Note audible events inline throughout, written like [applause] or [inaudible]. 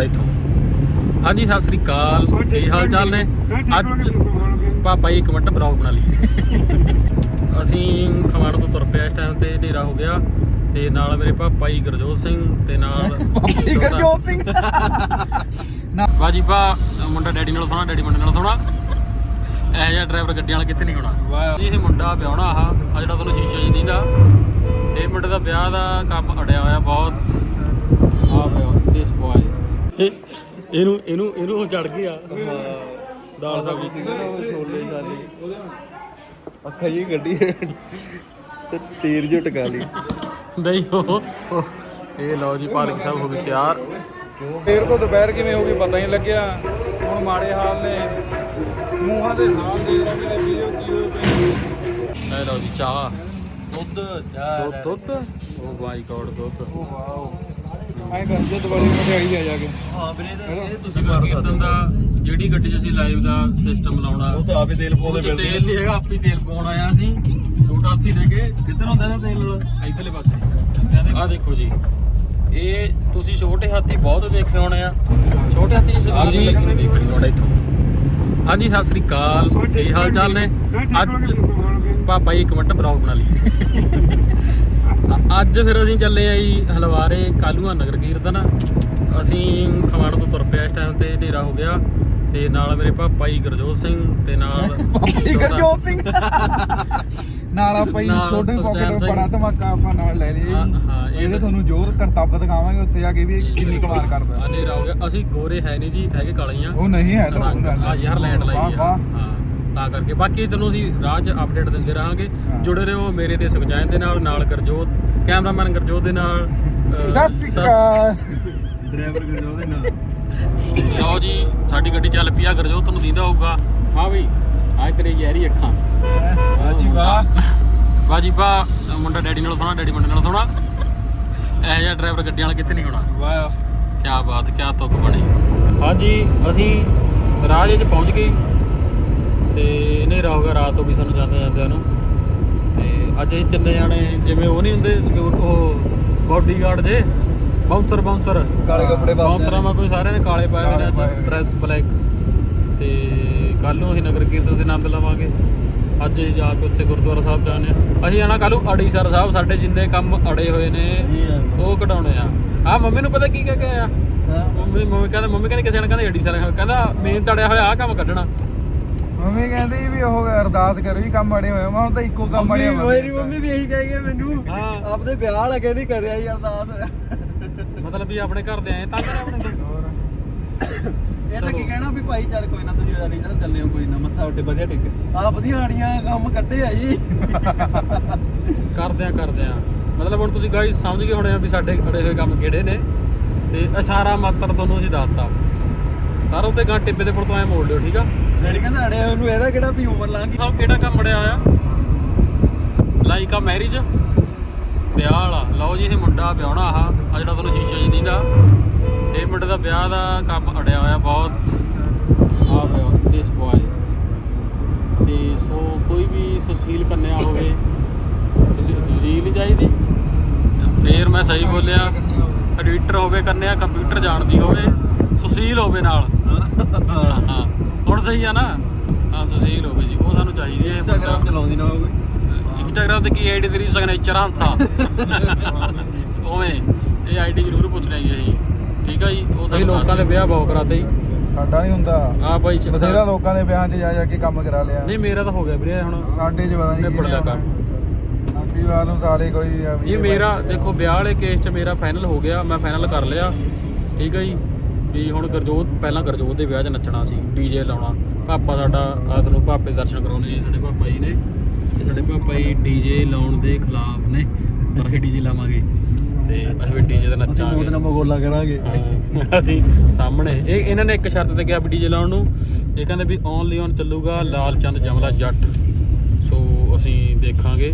ਤੁਹਾਡਾ ਇੱਥੋਂ। ਹਾਂਜੀ ਸਤਿ ਸ੍ਰੀ ਅਕਾਲ। ਕੀ ਹਾਲ ਚਾਲ ਨੇ? ਅੱਜ ਪਾਪਾ ਜੀ ਇੱਕ ਮਿੰਟ ਬਲੌਗ ਬਣਾ ਲਈ [laughs] ਅਸੀਂ ਖਮਾਣ ਤੋਂ ਤੁਰ ਪਿਆ ਇਸ ਟਾਈਮ ਤੇ ਹਨੇਰਾ ਹੋ ਗਿਆ। ਤੇ ਨਾਲ ਮੇਰੇ ਪਾਪਾ ਜੀ ਗੁਰਜੋਤ ਸਿੰਘ ਤੇ ਨਾਲ [laughs] ਪਾਪੀ ਗਰਜੋਤ ਸਿੰਘ। ਬਾਜੀ ਬਾ ਮੁੰਡਾ ਡੈਡੀ ਨਾਲ ਸੋਹਣਾ ਡੈਡੀ ਮੁੰਡੇ ਨਾਲ ਸੋਹਣਾ। ਇਹ ਜਿਹਾ ਡਰਾਈਵਰ ਗੱਡੀਆਂ ਵਾਲਾ ਕਿੱਥੇ ਨਹੀਂ ਹੋਣਾ। ਵਾਹ। ਇਹ ਮੁੰਡਾ ਵਿਆਹਣਾ ਆਹ। ਆ ਜਿਹੜਾ ਤੁਹਾਨੂੰ ਸ਼ੀਸ਼ੇ 'ਚ ਦੀਦਾ। ਇਹ ਮੁੰਡੇ ਦਾ ਵਿਆਹ ਦਾ ਕੰਮ ਅੜਿਆ ਹੋਇਆ ਬਹੁਤ। ਆ ਪਿਆ ਦਿਸ ਬॉय ਇਹਨੂੰ ਇਹਨੂੰ ਇਹਨੂੰ ਉਹ ਚੜ ਗਿਆ। ਦਾਲ ਸਬਜ਼ੀ ਛੋਲੇ ਸਾਰੇ ਅੱਖਾਂ ਜੀ ਗੱਡੀ ਤੇ ਟੀਰ ਜੋ ਟਕਾ ਲਈ। ਨਹੀਂ ਉਹ ਉਹ- ਇਹ ਲਓ ਜੀ ਪਾਲਕ ਸਾਹਿਬ ਹੋ ਗਏ ਤਿਆਰ। ਫੇਰ ਤੋਂ ਦੁਪਹਿਰ ਕਿਵੇਂ ਹੋ ਗਈ ਪਤਾ ਹੀ ਨਹੀਂ ਲੱਗਿਆ। ਹੁਣ ਮਾੜੇ ਹਾਲ ਨੇ। ਮੂੰਹਾਂ ਦੇ ਹਾਲ ਦੇ ਵੀਡੀਓ ਕੀ ਇਹ ਲਓ ਜੀ ਚਾਹ। ਦੁੱਧ ਦੁੱਧ ਦੁੱਧ? ਓ ਮਾਈ ਗੋਡ ਦੁੱਧ। ਵਾਓ। ਐਂ ਕਰ ਜੇ ਦਿਵਾਲੀ ਮਠਿਆਈ ਆ ਜਾ ਕੇ। ਹਾਂ ਵੀਰੇ ਇਹ ਤੁਸੀਂ ਕੀਰਤਨ ਦਾ ਜਿਹੜੀ ਗੱਡੀ 'ਚ ਅਸੀਂ ਲਾਈਵ ਦਾ ਸਿਸਟਮ ਲਾਉਣਾ ਉਹ ਤਾਂ ਆਪੇ ਤੇਲ ਉਹ 'ਚ ਤੇਲ ਨਹੀਂ ਹੈਗਾ ਆਪੇ ਤੇਲ ਪਾਉਣ ਆਇਆ ਸੀ ਛੋਟਾ ਹਾਥੀ ਲੈ ਕੇ ਕਿੱਧਰ ਹੁੰਦਾ ਇਹਦਾ ਤੇਲ? ਇਧਰਲੇ ਪਾਸੇ। ਆ ਦੇਖੋ। ਜੀ। ਇਹ ਤੁਸੀਂ ਛੋਟੇ ਹਾਥੀ ਬਹੁਤ ਵੇਖੇ ਹੋਣੇ ਆ। ਛੋਟੇ ਹਾਥੀ ਚ ਸਬਜ਼ੀ ਲੱਗੀ ਹੁੰਦੀ ਖੜੀ ਤੁਹਾਡੇ ਇੱਥੋਂ। ਹਾਂਜੀ ਸਤਿ ਸ੍ਰੀ ਅਕਾਲ। ਕੀ ਹਾਲ ਚਾਲ ਨੇ? ਅੱਜ ਪਾਪਾ ਜੀ ਇੱਕ ਮਿੰਟ ਬਲੌਗ ਬਣਾ ਲਈ ਅੱਜ ਫਿਰ ਅਸੀਂ ਚੱਲੇ ਆ ਜੀ ਹਲਵਾਰੇ ਕਾਲੂਆ ਨਗਰ ਕੀਰਤਨ। ਅਸੀਂ ਖਮਾਣ ਤੋਂ ਤੁਰ ਪਿਆ ਇਸ ਟਾਈਮ ਤੇ ਹਨੇਰਾ ਹੋ ਗਿਆ ਤੇ ਨਾਲ ਮੇਰੇ ਪਾਪਾ ਜੀ ਗੁਰਜੋਤ ਸਿੰਘ ਤੇ ਨਾਲ [laughs] ਪਾਪੀ ਗਰਜੋਤ ਸਿੰਘ। ਨਾਲ ਆਪਾਂ ਹੀ ਛੋਟੇ ਪਾਕਟ ਸਿੰਘ। ਬੜਾ ਧਮਾਕਾ ਆਪਾਂ ਨਾਲ ਲੈ ਲਈਏ ਹਾਂ, ਹਾਂ, ਇਹ ਇਹਦੇ ਤਾਂ- ਤੁਹਾਨੂੰ ਜ਼ੋਰ ਕਰਤੱਬ ਦਿਖਾਵਾਂਗੇ ਉੱਥੇ ਜਾ ਕੇ ਵੀ ਕਿੰਨੀ ਕਮਾਲ ਕਰਦਾ। ਹਨੇਰਾ ਹੋ ਗਿਆ। ਅਸੀਂ ਗੋਰੇ ਹੈ ਨਹੀਂ ਜੀ ਹੈਗੇ ਕਾਲੇ ਹੀ ਆ ਉਹ ਨਹੀਂ ਹੈ ਤਾਂ ਰੰਗ। ਆ ਯਾਰ ਲਾਈਟ ਲਾਈ ਆ। ਹਾਂ। ਤਾਂ ਕਰਕੇ। ਬਾਕੀ ਤੈਨੂੰ ਅਸੀਂ ਰਾਹ 'ਚ ਅਪਡੇਟ ਦਿੰਦੇ ਰਹਾਂਗੇ। ਜੁੜੇ ਰਹੋ ਮੇਰੇ ਤੇ ਸੁਖਜੈਨ ਦੇ ਨਾਲ ਨਾਲ ਗਰਜੋਤ ਕੈਮਰਾਮੈਨ ਗਰਜੋਤ ਦੇ ਨਾਲ ਅਹ, ਸਤਿ ਸ੍ਰੀ ਅਕਾਲ। ਡਰਾਈਵਰ ਗਰਜੋ ਦੇ ਨਾਲ। ਲਓ ਜੀ ਸਾਡੀ ਗੱਡੀ ਚੱਲ ਪਈ ਆ। ਗਰਜੋਤ ਤੁਹਾਨੂੰ ਦੀਦਾ ਹੋਊਗਾ। ਹਾਂ ਬਈ ਆਹ ਤੇਰੀ ਯਾਰੀ ਅੱਖਾਂ। ਵਾਹ ਜੀ ਵਾਹ। ਬਾਜੀ ਬਾ ਮੁੰਡਾ ਡੈਡੀ ਨਾਲ ਸੋਹਣਾ ਡੈਡੀ ਮੁੰਡੇ ਨਾਲ ਸੋਹਣਾ। ਇਹ ਜਿਹਾ ਡਰਾਈਵਰ ਗੱਡੀਆਂ ਵਾਲਾ ਕਿੱਥੇ ਨਹੀਂ ਹੋਣਾ। ਵਾਹ। ਕਿਆ ਬਾਤ ਕਿਆ ਤੁਕ ਬਣੀ। ਹਾਂਜੀ ਅਸੀਂ ਰਾਜ 'ਚ ਪਹੁੰਚ ਗਏ। ਤੇ ਹਨੇਰਾ ਹੋ ਗਿਆ ਰਾਤ ਹੋ ਗਈ ਸਾਨੂੰ ਜਾਂਦੇ ਜਾਂਦਿਆਂ ਨੂੰ। ਤੇ ਅੱਜ ਅਸੀਂ ਤਿੰਨੇ ਜਾਣੇ ਜਿਵੇਂ ਉਹ ਨਹੀਂ ਹੁੰਦੇ ਸਿਕਿਉਰ ਉਹ ਬਾਡੀਗਾਰਡ ਜੇ ਬਾਉਂਸਰ ਬਾਉਂਸਰ ਕਾਲੇ ਕੱਪੜੇ ਬਾਉਂਸਰਾਂ ਮਾ ਕੋਈ ਸਾਰਿਆਂ ਨੇ ਕਾਲੇ ਪਾਏ ਹੋਏ ਨੇ ਅੱਜ। ਡਰੈਸ ਬਲੈਕ ਤੇ ਕੱਲ ਨੂੰ ਅਸੀਂ ਨਗਰ ਕੀਰਤਨ ਦੇ ਆਨੰਦ ਲਵਾਂਗੇ। ਅੱਜ ਅਸੀਂ ਜਾ ਕੇ ਉੱਥੇ ਗੁਰਦੁਆਰਾ ਸਾਹਿਬ ਜਾਣੇ ਆ। ਅਸੀਂ ਆਣਾ ਕੱਲ ਨੂੰ ਅੜੀਸਰ ਸਾਹਿਬ ਸਾਡੇ ਜਿੰਨੇ ਕੰਮ ਅੜੇ ਹੋਏ ਨੇ ਉਹ ਕਢਾਉਣੇ ਆ। ਆ ਮੰਮੀ ਨੂੰ ਪਤਾ ਕੀ ਕਹਿ ਕੇ ਆਇਆ? ਮੰਮੀ ਮੰਮੀ ਕਹਿੰਦਾ ਮੰਮੀ ਕਹਿੰਦੀ ਕਿਸੇ ਨੇ ਕਹਿੰਦਾ ਏਡੀ ਸਾਰਾ ਕਹਿੰਦਾ ਮੇਨ ਤੜਿਆ ਹੋਇਆ ਆ ਕੰਮ ਕੱਢਣਾ। ਮੰਮੀ ਕਹਿੰਦੀ ਵੀ ਉਹ ਅਰਦਾਸ ਕਰੋ ਵੀ ਕੰਮ ਅੜੇ ਹੋਏ ਮੈਂ ਹੁਣ ਤਾਂ ਇੱਕੋ ਕੰਮ ਅੜਿਆ ਹੋਇਆ ਮੇਰੀ ਮੰਮੀ ਵੀ ਇਹੀ ਕਹਿ ਗਈ ਮੈਨੂੰ ਹਾਂ। ਆਪਦੇ ਵਿਆਹ ਵਾਲਾ ਕਹਿੰਦੀ ਕਰਿਆ ਯਾਰ ਅਰਦਾਸ। ਮਤਲਬ ਵੀ ਆਪਣੇ ਘਰ ਦੇ ਆਏ ਤਾਂ ਕਰਿਆ ਆਪਣੇ ਕੋਲ। ਇਹ ਤਾਂ ਕੀ ਕਹਿਣਾ ਵੀ ਭਾਈ ਚੱਲ ਕੋਈ ਨਾ ਤੁਸੀਂ ਅੜੀ ਤਰ੍ਹਾਂ ਚੱਲੇ ਹੋ ਕੋਈ ਨਾ ਮੱਥਾ ਉੱਤੇ ਵਧੀਆ ਟੇਕ। ਆ ਵਧੀਆ ਆੜੀਆਂ ਕੰਮ ਕੱਢੇ ਆ ਜੀ। ਕਰਦੇ ਆ ਕਰਦੇ ਆ ਮਤਲਬ ਹੁਣ ਤੁਸੀਂ ਗਾਇਸ ਸਮਝ ਗਏ ਹੋਣੇ ਆ ਵੀ ਸਾਡੇ ਅੜੇ ਹੋਏ ਕੰਮ ਕਿਹੜੇ ਨੇ। ਤੇ ਇਸ਼ਾਰਾ ਮਾਤਰ ਤੁਹਾਨੂੰ ਅਸੀਂ ਦੱਸਤਾ। ਸਾਰਾ ਉੱਤੇ ਗਾਂ ਟਿੱਬੇ ਦੇ ਪੁਲ ਤੋਂ ਐ ਮੋੜ ਲਿਓ ਠੀਕ ਆ? ਡੈਡੀ ਕਹਿੰਦਾ ਅੜਿਆ ਉਹਨੂੰ ਇਹਦਾ ਕਿਹੜਾ ਵੀ ਉਮਰ ਲੰਘ ਗਈ। ਸਭ ਕਿਹੜਾ ਕੰਮ ਅੜਿਆ ਆ? ਲਾਈਕ ਆ ਮੈਰਿਜ ਵਿਆਹ ਵਾਲਾ। ਲਓ ਜੀ ਇਹ ਮੁੰਡਾ ਵਿਆਹਣਾ ਆਹ ਆ ਜਿਹੜਾ ਤੁਹਾਨੂੰ ਸ਼ੀਸ਼ੇ 'ਚ ਦੀਦਾ ਇਹ ਮੁੰਡੇ ਦਾ ਵਿਆਹ ਦਾ ਕੰਮ ਅੜਿਆ ਹੋਇਆ ਬਹੁਤ। ਆ ਪਿਆ ਦਿਸ ਬॉय ਤੇ ਸੋ ਕੋਈ ਵੀ ਸੁਸ਼ੀਲ ਕੰਨਿਆ ਹੋਵੇ ਸੁਸ਼ੀ- ਸੁਸ਼ੀਲ ਨਹੀਂ ਚਾਹੀਦੀ। ਫੇਰ ਮੈਂ ਸਹੀ ਬੋਲਿਆ। ਐਡੀਟਰ ਹੋਵੇ ਕੰਨਿਆ ਕੰਪਿਊਟਰ ਜਾਣਦੀ ਹੋਵੇ ਸੁਸ਼ੀਲ ਹੋਵੇ ਨਾਲ। ਹੁਣ ਸਹੀ ਆ ਨਾ। ਹਾਂ ਸੁਸ਼ੀਲ ਹੋਵੇ ਜੀ ਉਹ ਸਾਨੂੰ ਚਾਹੀਦੀ ਹੈ ਇੰਸਟਾਗ੍ਰਾਮ ਚਲਾਉਂਦੀ ਨਾ ਹੋਵੇ। ਇੰਸਟਾਗ੍ਰਾਮ ਤੇ ਕੀ ਆਈਡੀ ਤੇਰੀ ਸਿਗਨੇਚਰ ਹੰਸਾ? ਉਵੇਂ ਇਹ ਆਈਡੀ ਜ਼ਰੂਰ ਪੁੱਛ ਲਈ ਅਸੀਂ। ਠੀਕ ਆ ਜੀ ਉਹ ਤਾਂ ਲੋਕਾਂ ਦੇ ਵਿਆਹ ਬਹੁਤ ਕਰਾਤੇ ਜੀ। ਸਾਡਾ ਨਹੀਂ ਹੁੰਦਾ। ਆ ਭਾਈ ਚ- ਬਥੇਰਾ ਲੋਕਾਂ ਦੇ ਵਿਆਹਾਂ 'ਚ ਜਾ ਜਾ ਕੇ ਕੰਮ ਕਰਾ ਲਿਆ। ਨਹੀਂ ਮੇਰਾ ਤਾਂ ਹੋ ਗਿਆ ਵੀਰੇ ਹੁਣ ਸਾਡੇ 'ਚ ਪਤਾ ਨਹੀਂ ਨਿਬੜ ਲਿਆ ਕੰਮ। ਆਪੀ ਵਾਲ ਨੂੰ ਸਾਰੇ ਕੋਈ ਆ ਇਹ ਮੇਰਾ ਦੇਖੋ ਵਿਆਹ ਵਾਲੇ ਕੇਸ 'ਚ ਮੇਰਾ ਫਾਈਨਲ ਹੋ ਗਿਆ ਮੈਂ ਫਾਈਨਲ ਕਰ ਲਿਆ। ਠੀਕ ਹੈ ਜੀ। ਵੀ ਹੁਣ ਗਰਜੋਤ ਪਹਿਲਾਂ ਗਰਜੋਤ ਦੇ ਵਿਆਹ 'ਚ ਨੱਚਣਾ ਸੀ ਡੀਜੇ ਲਾਉਣਾ। ਪਾਪਾ ਸਾਡਾ ਆ ਤੁਹਾਨੂੰ ਪਾਪੇ ਦਰਸ਼ਨ ਕਰਾਉਣੇ ਸਾਡੇ ਪਾਪਾ ਜੀ ਨੇ। ਤੇ ਸਾਡੇ ਪਾਪਾ ਜੀ ਡੀਜੇ ਲਾਉਣ ਦੇ ਖਿਲਾਫ ਨੇ ਪਰ ਅਸੀਂ ਡੀਜੇ ਲਾਵਾਂਗੇ। ਤੇ ਅਸੀਂ ਵੀ ਡੀਜੇ ਤੇ ਨੱਚਾਂਗੇ। ਮੋਦ ਨਾਲ ਮਗੋਲਾ ਕਰਾਂਗੇ। ਅਸੀਂ ਸਾਹਮਣੇ। ਇਹ ਇਹਨਾਂ ਨੇ ਇੱਕ ਸ਼ਰਤ ਤੇ ਕਿਹਾ ਵੀ ਡੀਜੇ ਲਾਉਣ ਨੂੰ। ਇਹ ਕਹਿੰਦੇ ਵੀ ਓਨਲੀ ਔਨ ਚੱਲੂਗਾ ਲਾਲ ਚੰਦ ਜਮਲਾ ਜੱਟ। ਸੋ ਅਸੀਂ ਦੇਖਾਂਗੇ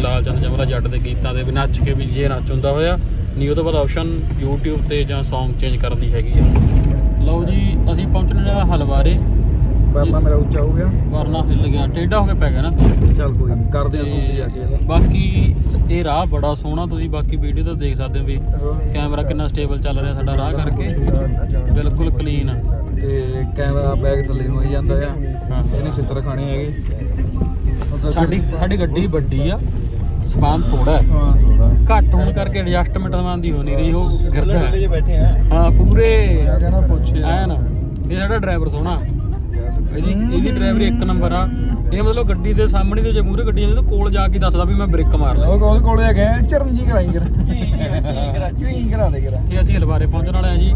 ਲਾਲ ਚੰਦ ਜਮਲਾ ਜੱਟ ਦੇ ਗੀਤਾਂ ਦੇ ਵੀ ਨੱਚ ਕੇ ਵੀ ਜੇ ਨੱਚ ਹੁੰਦਾ ਹੋਇਆ। ਨਹੀਂ ਉਹ ਤੋਂ ਬਾਅਦ ਆਪਸ਼ਨ YouTube ਤੇ ਜਾਂ Song ਚੇਂਜ ਕਰਨ ਦੀ ਹੈਗੀ ਆ। ਲਓ ਜੀ ਅਸੀਂ ਪਹੁੰਚਣੇ ਆ ਹਲਵਾਰੇ। ਪਰਲਾ ਮੇਰਾ ਉੱਚਾ ਹੋ ਗਿਆ। ਵਰਨਾ ਹਿੱਲ ਗਿਆ। ਟੇਢਾ ਹੋ ਕੇ ਪੈ ਗਿਆ ਨਾ ਤੂੰ। ਚੱਲ ਕੋਈ ਨਹੀਂ ਕਰਦੇ ਆ ਸੂਟ ਜਾ ਕੇ ਬਾਕੀ ਇਹ ਰਾਹ ਬੜਾ ਸੋਹਣਾ ਤੁਸੀਂ ਬਾਕੀ ਵੀਡੀਓ ਤੋਂ ਦੇਖ ਸਕਦੇ ਹੋ ਵੀ ਕੈਮਰਾ ਕਿੰਨਾ ਸਟੇਬਲ ਚੱਲ ਰਿਹਾ ਸਾਡਾ ਰਾਹ ਕਰਕੇ। ਬਿਲਕੁਲ ਕਲੀਨ ਤੇ ਕੈਮਰਾ ਬੈਗ ਥੱਲੇ ਨੂੰ ਆਈ ਜਾਂਦਾ ਆ। ਹਾਂ। ਇਹਨੇ ਛਿੱਤਰ ਖਾਣੇ ਹੈਗੇ। ਸਾਡੀ ਸਾਡੀ ਗੱਡੀ ਵੱਡੀ ਆ। ਸਪਾਨ ਥੋੜਾ ਹੈ। ਘੱਟ ਹੋਣ ਕਰਕੇ ਐਡਜਸਟਮੈਂਟ ਦੀ ਹੋ ਨਹੀਂ ਰਹੀ ਉਹ ਗਿਰਦਾ ਹੈ। ਬੈਠੇ ਆ। ਹਾਂ ਪੂਰੇ। ਕਹਿੰਦਾ ਪੁੱਛੇ ਐਨ ਇਹ ਸਾਡਾ ਡਰਾਈਵਰ ਸੋਹਣਾ। ਇਹਦੀ ਇਹਦੀ ਡਰਾਈਵਰੀ ਇੱਕ ਨੰਬਰ ਆ। ਇਹ ਮਤਲਬ ਗੱਡੀ ਦੇ ਸਾਹਮਣੇ ਤੇ ਜੇ ਮੂਹਰੇ ਗੱਡੀ ਜਾਂਦੀ ਤਾਂ ਕੋਲ ਜਾ ਕੇ ਦੱਸਦਾ ਵੀ ਮੈਂ ਬ੍ਰੇਕ ਮਾਰਨਾ ਉਹ ਕੋਲ ਕੋਲੇ ਹੈਗੇ ਆ, ਚਰਨਜੀ ਕਰਾਈ ਕਰ। ਚਰੀ ਕਰਾ ਦੇ ਕਰਾ। ਤੇ ਅਸੀਂ ਹਲਵਾਰੇ ਪਹੁੰਚਣ ਵਾਲੇ ਆ ਜੀ।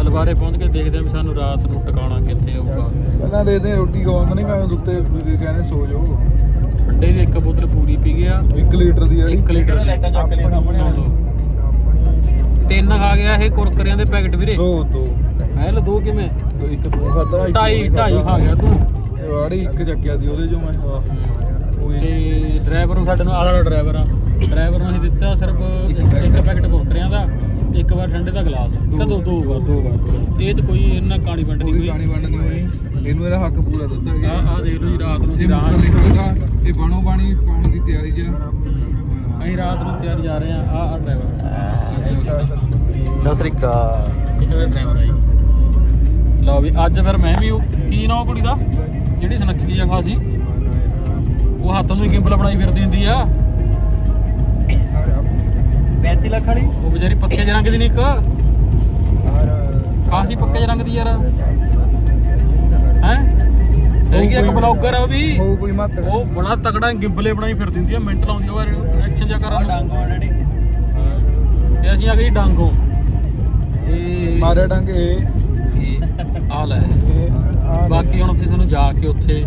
ਹਲਵਾਰੇ ਪਹੁੰਚ ਕੇ ਦੇਖਦੇ ਆ ਵੀ ਸਾਨੂੰ ਰਾਤ ਨੂੰ ਟਿਕਾਣਾ ਕਿੱਥੇ ਹੋਊਗਾ। ਪਹਿਲਾਂ ਦੇ ਦੇ ਰੋਟੀ ਖਵਾਉਂਦਾ ਨਹੀਂ ਮੈਂ ਉੱਤੇ ਕਹਿੰਦੇ ਸੋ ਜਾਓ। ਠੰਡੇ ਦੀ ਇੱਕ ਬੋਤਲ ਪੂਰੀ ਪੀ ਗਿਆ। 1 ਲੀਟਰ ਦੀ 1 ਲੀਟਰ ਦੀ। ਚੱਕ ਲਈ ਸੁਣ ਲਓ। ਤਿੰਨ ਖਾ ਗਿਆ ਇਹ ਕੁਰਕਰਿਆਂ ਦੇ ਪੈਕਟ ਵੀਰੇ। ਦੋ ਦੋ। ਲੈ ਦੋ ਕਿਵੇਂ? ਦੋ ਇੱਕ ਤੂੰ ਖਾਦਾ ਢਾਈ ਢਾਈ ਖਾ ਗਿਆ ਤੂੰ। ਵਾੜੀ ਇੱਕ ਚੱਕਿਆ ਦੀ ਉਹਦੇ ਚੋਂ ਮੈਂ। ਤੇ ਡਰਾਈਵਰ ਨੂੰ ਸਾਡੇ ਨੂੰ ਆਹ ਸਾਡਾ ਡਰਾਈਵਰ ਆ। ਡਰਾਈਵਰ ਨੂੰ ਅਸੀਂ ਦਿੱਤਾ ਸਿਰਫ ਇੱਕ ਪੈਕਟ ਕੁਰਕਰਿਆਂ ਦਾ ਇੱਕ ਵਾਰ ਠੰਡੇ ਦਾ ਗਲਾਸ। ਕਦੋਂ ਦੋ ਵਾਰ ਦੋ ਵਾਰ। ਇਹ ਚ ਕੋਈ ਇਹਨਾਂ ਕਾਣੀ ਵੰਡ ਨਹੀਂ ਕੋਈ ਹੋਈ। ਗਾਣੀ ਵੰਡ ਨਹੀਂ ਹੋਈ। ਇਹਨੂੰ ਇਹਦਾ ਹੱਕ ਪੂਰਾ ਦਿੱਤਾ ਗਿਆ। ਆ ਆ ਦੇਖ ਲਓ ਜੀ ਰਾਤ ਨੂੰ ਅਸੀਂ ਰਾਤ ਮੁੱਕਰ ਨਿਕਲਦਾ ਇਹ ਬਾਣੋ ਬਾਣੀ ਪਾਉਣ ਦੀ ਤਿਆਰੀ 'ਚ ਆ। ਅਸੀਂ ਰਾਤ ਨੂੰ ਤਿਆਰ ਜਾ ਰਹੇ ਆ ਆ ਆ ਡਰਾਈਵਰ ਨਸਰਿਕਾ ਸਾਡਾ ਡਰਾਈਵਰ ਆ ਜੀ। ਲਓ ਵੀ ਅੱਜ ਫਿਰ ਮੈਂ ਵੀ ਉਹ ਕੀ ਨਾ ਉਹ ਕੁੜੀ ਦਾ? ਜਿਹੜੀ ਸੁਨੱਖੀ ਜਿਹਾ ਖਾਸੀ ਉਹ ਹੱਥ ਨੂੰ ਹੀ ਗਿੰਬਲ ਬਣਾਈ ਫਿਰਦੀ ਹੁੰਦੀ ਆ। 35 ਲੱਖ ਵਾਲੀ? ਉਹ ਵਿਚਾਰੀ ਪੱਕੇ ਜਿਹੇ ਰੰਗ ਦੀ ਨਹੀਂ ਇੱਕ। ਖਾਸੀ ਪੱਕੇ ਜਿਹੇ ਰੰਗ ਦੀ ਯਾਰ। ਹੈ? ਹੈਗੀ ਇੱਕ ਬਲੌਗਰ ਆ ਉਹ ਵੀ। ਹੋ ਕੋਈ ਮੱਤ ਉਹ ਬੜਾ ਤਕੜਾ ਗਿੰਬਲੇ ਬਣਾਈ ਫਿਰਦੀ ਹੁੰਦੀ ਆ ਮਿੰਟ ਲਾਉਂਦੀ ਆ ਉਹ ਐਕਸ਼ਨ ਜਾ ਕਰਨ ਨੂੰ। ਆਲਰੇਡੀ ਤੇ ਅਸੀਂ ਆ ਗਏ ਡਾਂਗੋ। ਇਹ ਮਾਰੇ ਡੰਗ ਇਹ। ਇਹ ਆ ਲੈ। ਇਹ ਬਾਕੀ ਹੁਣ ਅਸੀਂ ਤੁਹਾਨੂੰ ਜਾ ਕੇ ਉੱਥੇ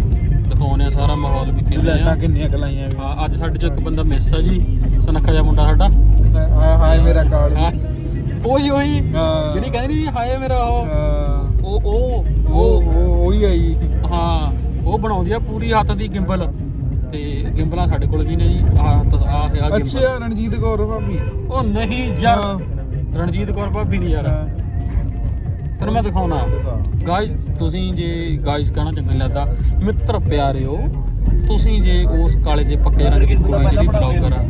ਦਿਖਾਉਣੇ ਆ ਸਾਰਾ ਮਾਹੌਲ ਵੀ ਕਿਵੇਂ ਲਾਈਟਾਂ ਆ ਕਿੰਨੀਆਂ ਕਲਾਈਆਂ ਵੀ। ਹਾਂ, ਅੱਜ ਸਾਡੇ ਚੋਂ ਇੱਕ ਬੰਦਾ ਮਿਸ ਆ ਜੀ ਸੁਨੱਖਾ ਜਿਹਾ ਮੁੰਡਾ ਸਾਡਾ। ਹਾਏ ਮੇਰਾ ਕਾਲ ਉਹੀ ਉਹੀ। ਜਿਹੜੀ ਕਹਿੰਦੀ ਹਾਏ ਮੇਰਾ ਉਹ। ਉਹ ਉਹ ਉਹ ਬਣਾਉਂਦੀ ਆ ਪੂਰੀ ਹੱਥ ਦੀ ਗਿੰਬਲ। ਤੇ ਗਿੰਬਲਾਂ ਸਾਡੇ ਕੋਲ ਵੀ ਨੇ ਜੀ। ਆਹ ਤਸ- ਆਹ ਆ ਗਿੰਬਲ। ਅੱਛਾ ਰਣਜੀਤ ਕੌਰ ਭਾਬੀ। ਉਹ ਨਹੀਂ ਯਾਰ। ਰਣਜੀਤ ਕੌਰ ਭਾਬੀ ਨਹੀਂ ਯਾਰ। ਤੈਨੂੰ ਮੈਂ ਦਿਖਾਉਣਾ। ਗਾਇਸ ਤੁਸੀਂ ਜੇ ਗਾਇਸ ਕਹਿਣਾ ਚੰਗਾ ਨਹੀਂ ਲੱਗਦਾ। ਮਿੱਤਰ ਪਿਆਰਿਓ ਤੁਸੀਂ ਜੇ ਉਸ ਕਾਲੇ ਜੇ ਪੱਕੇ ਰੰਗ ਦੀ ਕੁੜੀ ਜਿਹੜੀ ਬਲੌਗਰ ਆ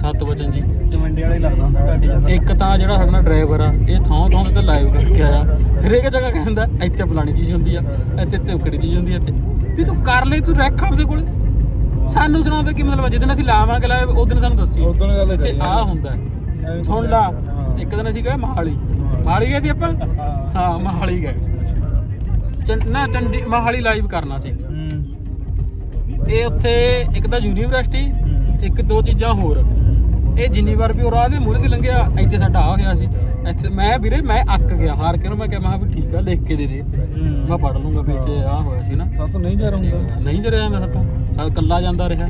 ਸਤ ਵਚਨ ਜੀ। ਚਮੰਡੇ ਵਾਲੇ ਲੱਗਦਾ ਹੁੰਦਾ ਇੱਕ ਤਾਂ ਜਿਹੜਾ ਸਾਡਾ ਡਰਾਈਵਰ ਆ ਇਹ ਥਾਂ ਥਾਂ ਤੇ ਲਾਈਵ ਕਰਕੇ ਆਇਆ। ਹਰੇਕ ਜਗ੍ਹਾ ਕਹਿੰਦਾ ਇੱਥੇ ਫਲਾਣੀ ਚੀਜ਼ ਹੁੰਦੀ ਆ ਇੱਥੇ ਧੋਕੜੀ ਚੀਜ਼ ਹੁੰਦੀ ਆ ਇੱਥੇ। ਵੀ ਤੂੰ ਕਰ ਲੈ ਤੂੰ ਰੱਖ ਆਪਦੇ ਕੋਲੇ। ਸਾਨੂੰ ਸੁਣਾਉਂਦਾ ਕੀ ਮਤਲਬ? ਜਿੱਦਣ ਅਸੀਂ ਲਾਵਾਂਗੇ ਲਾਈਵ ਉਦੋਂ ਸਾਨੂੰ ਦੱਸੀ। ਉਦੋਂ ਗੱਲ ਕਰੀ ਆ। ਹੁੰਦਾ। ਸੁਣ ਲਾ। ਇੱਕ ਦਿਨ ਅਸੀਂ ਗਏ ਮਹਾਲੀ। ਮਹਾਲੀ। ਗਏ ਸੀ ਆਪਾਂ? ਹਾਂ। ਮਹਾਲੀ ਗਏ। ਨਾ ਚੰਡੀ ਮਹਾਲੀ ਲਾਈਵ ਕਰਨਾ ਸੀ। ਇਹ ਉੱਥੇ ਇੱਕ ਤਾਂ ਯੂਨੀਵਰਸਿਟੀ ਇੱਕ ਦੋ ਚੀਜ਼ਾਂ ਹੋਰ। ਇਹ ਜਿੰਨੀ ਵਾਰ ਵੀ ਉਹ ਰਾਹ ਦੇ ਮੂਹਰੇ ਦੀ ਲੰਘਿਆ ਇੱਥੇ ਸਾਡਾ ਆ ਹੋਇਆ ਸੀ। ਇੱਥੇ ਮੈਂ ਵੀਰੇ ਮੈਂ ਅੱਕ ਗਿਆ ਹਾਰ ਕੇ ਨੂੰ ਮੈਂ ਕਿਹਾ ਮੈਂ ਵੀ ਠੀਕ ਆ ਲਿਖ ਕੇ ਦੇ ਦੇ। ਮੈਂ ਪੜ ਲੂੰਗਾ ਵੀ ਇੱਥੇ ਆ ਹੋਇਆ ਸੀ ਨਾ। ਸੱਤ ਨਹੀਂ ਜਾ ਹੁੰਦਾ। ਨਹੀਂ ਜਰਿਆ ਜਾਂਦਾ ਸਾਤੋਂ ਸਾਲ ਕੱਲਾ ਜਾਂਦਾ ਰਿਹਾ।